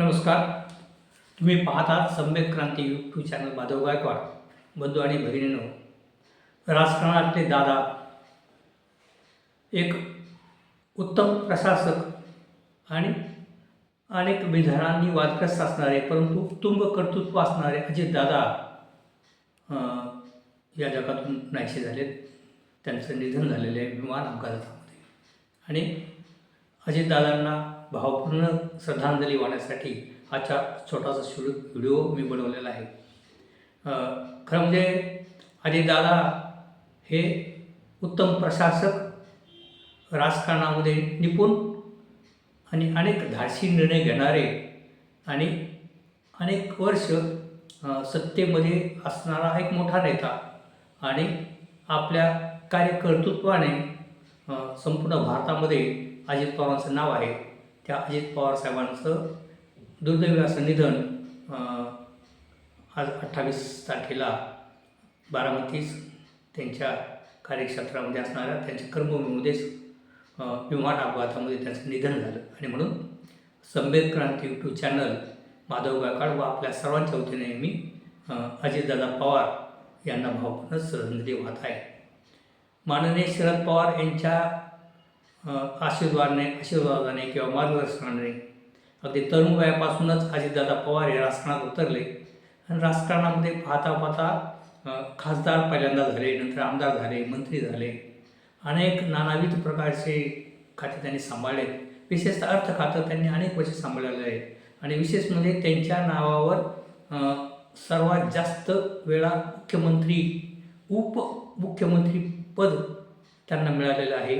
नमस्कार. तुम्ही पाहतात सम्यक क्रांती यूट्यूब चॅनल माधव गायकवाड. बंधू आणि बहिणीनो राजकारणातले दादा एक उत्तम प्रशासक आणि अनेक विधानांनी वादग्रस्त असणारे परंतु तुंग कर्तृत्व असणारे अजित दादा या जगातून नाहीसे झालेत. त्यांचं निधन झालेलं आहे विमान अपघातामध्ये. आणि अजितदादांना भावपूर्ण श्रद्धांजली वाहण्यासाठी आजचा छोटासा शूड व्हिडिओ मी बनवलेला आहे. खरं म्हणजे अजितदादा हे उत्तम प्रशासक राजकारणामध्ये निपुण आणि अनेक धाडसी निर्णय घेणारे आणि अनेक वर्ष सत्तेमध्ये असणारा एक मोठा नेता आणि आपल्या कार्यकर्तृत्वाने संपूर्ण भारतामध्ये अजित पवारांचं नाव आहे. त्या अजित पवार साहेबांचं दुर्दैवी असं निधन आज अठ्ठावीस तारखेला बारामतीस त्यांच्या कार्यक्षेत्रामध्ये असणाऱ्या त्यांच्या कर्मभूमीमध्येच विमान अपघातामध्ये त्यांचं निधन झालं. आणि म्हणून संवेद क्रांती यूट्यूब चॅनल माधव गायकवाड व आपल्या सर्वांच्या वतीने मी अजितदादा पवार यांना भावपूर्ण श्रद्धांजली वाहत आहे. माननीय शरद पवार यांच्या आशीर्वादाने आशीर्वादाने किंवा मार्गदर्शनाने. अगदी तरुण वयापासूनच अजितदादा पवार हे राजकारणात उतरले. आणि राजकारणामध्ये पाहता पाहता खासदार पहिल्यांदा झाले नंतर आमदार झाले मंत्री झाले. अनेक नानाविध प्रकारचे खाते त्यांनी सांभाळले. विशेषतः अर्थ खातं त्यांनी अनेक वर्ष सांभाळलेलं आहे आणि विशेष म्हणजे त्यांच्या नावावर सर्वात जास्त वेळा मुख्यमंत्री उपमुख्यमंत्री पद त्यांना मिळालेलं आहे.